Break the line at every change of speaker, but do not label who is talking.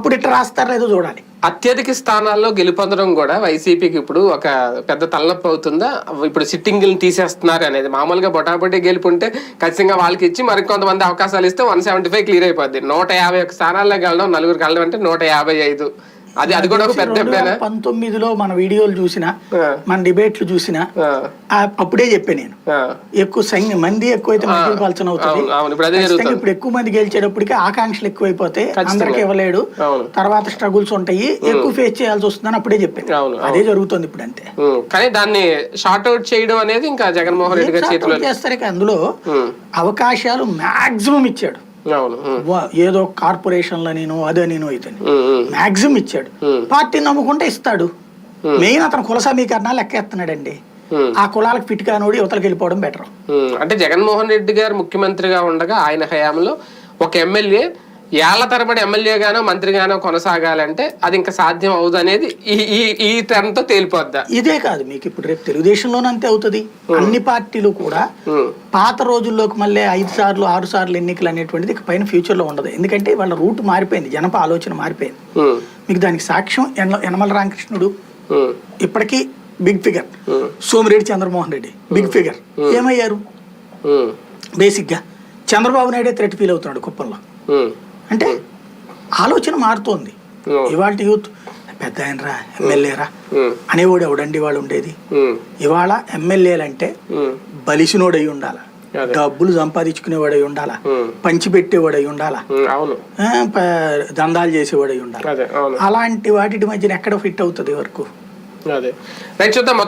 ఇప్పుడు ఇట్లా రాస్తారు లేదో చూడాలి.
అత్యధిక స్థానాల్లో గెలుపొందడం కూడా వైసీపీకి ఇప్పుడు ఒక పెద్ద తలనొప్పి అవుతుందా? ఇప్పుడు సిట్టింగ్లు తీసేస్తున్నారు అనేది. మామూలుగా బొటాబొటీ గెలుపుంటే ఖచ్చితంగా వాళ్ళకి ఇచ్చి మరికొంతమంది అవకాశాలు ఇస్తే వన్ సెవెంటీ ఫైవ్ క్లియర్ అయిపోద్ది. నూట యాభై ఒక స్థానాల్లో గెలడం నలుగురు గెలడం అంటే నూట యాభై ఐదు. అది అది కూడా పెద్ద
పంతొమ్మిదిలో మన వీడియోలు చూసినా మన డిబేట్లు చూసినా అప్పుడే చెప్పా నేను. ఎక్కువ సైన్య మంది ఎక్కువైతే పాల్చన అవుతుంది.
ఇప్పుడు
ఎక్కువ మంది గెలిచేటప్పటికి ఆకాంక్షలు ఎక్కువైపోతే అందరికి ఇవ్వలేడు. తర్వాత స్ట్రగుల్స్ ఉంటాయి. ఎక్కువ ఫేస్ చేయాల్సి వస్తుందని అప్పుడే చెప్పాను. అదే జరుగుతుంది ఇప్పుడు అంతే.
కానీ దాన్ని షార్ట్ అవుట్ చేయడం అనేది ఇంకా జగన్మోహన్ రెడ్డి గారి చేతిలో
చేస్తారు అందులో అవకాశాలు మాక్సిమం ఇచ్చాడు. ఏదో కార్పొరేషన్ల నేను అదే నేను అయితే. మాక్సిమం ఇచ్చాడు.
ఉమ్,
పార్టీ నమ్ముకుంటే ఇస్తాడు. మెయిన్ అతను కుల సమీకరణ లెక్కేస్తున్నాడండి
ఉమ్.
ఆ కులాలకు ఫిట్ కానోడి యువతలకు వెళ్ళిపోవడం బెటర్.
అంటే జగన్మోహన్ రెడ్డి గారు ముఖ్యమంత్రిగా ఉండగా ఆయన హయాంలో ఒక ఎమ్మెల్యే ఏళ్ళ తరబడి ఎమ్మెల్యేగానో మంత్రిగానో కొనసాగాలంటే అది ఇంకా సాధ్యం అవుదు అనేది ఈ ఈ ఈ టర్మ్తో తేలిపోద్దా?
ఇదే కాదు మీకు ఇప్పుడు రేపు తెలుగుదేశంలోనే అంతే అవుతుంది. అన్ని పార్టీలు కూడా పాత రోజుల్లోకి మళ్ళీ ఐదు సార్లు ఆరు సార్లు ఎన్నికలు అనేటువంటిది ఇక పైన ఫ్యూచర్లో ఉండదు. ఎందుకంటే వాళ్ళ రూట్ మారిపోయింది జనప ఆలోచన మారిపోయింది. మీకు దానికి సాక్ష్యం యన- యనమల రామకృష్ణుడు. ఇప్పటికీ big figure. Somireddy Chandramohan Reddy. Big figure. ఏమయ్యారు? బేసిక్గా చంద్రబాబు నాయుడే థ్రెట్ ఫీల్ అవుతున్నాడు కుప్పంలో. అంటే ఆలోచన మారుతోంది. ఇవాళ యూత్ పెద్ద ఆయనరా ఎమ్మెల్యేరా అనేవాడు ఎవడండి వాళ్ళు ఉండేది? ఇవాళ ఎమ్మెల్యేలంటే బలిసినోడై ఉండాలా. డబ్బులు సంపాదించుకునేవాడై ఉండాలా. పంచిపెట్టేవాడై ఉండాలా. దందాలు చేసేవాడై ఉండాలి. అలాంటి వాటి మధ్యన ఎక్కడ ఫిట్ అవుతుంది వరకు
అదే. రైట్ చూద్దాం.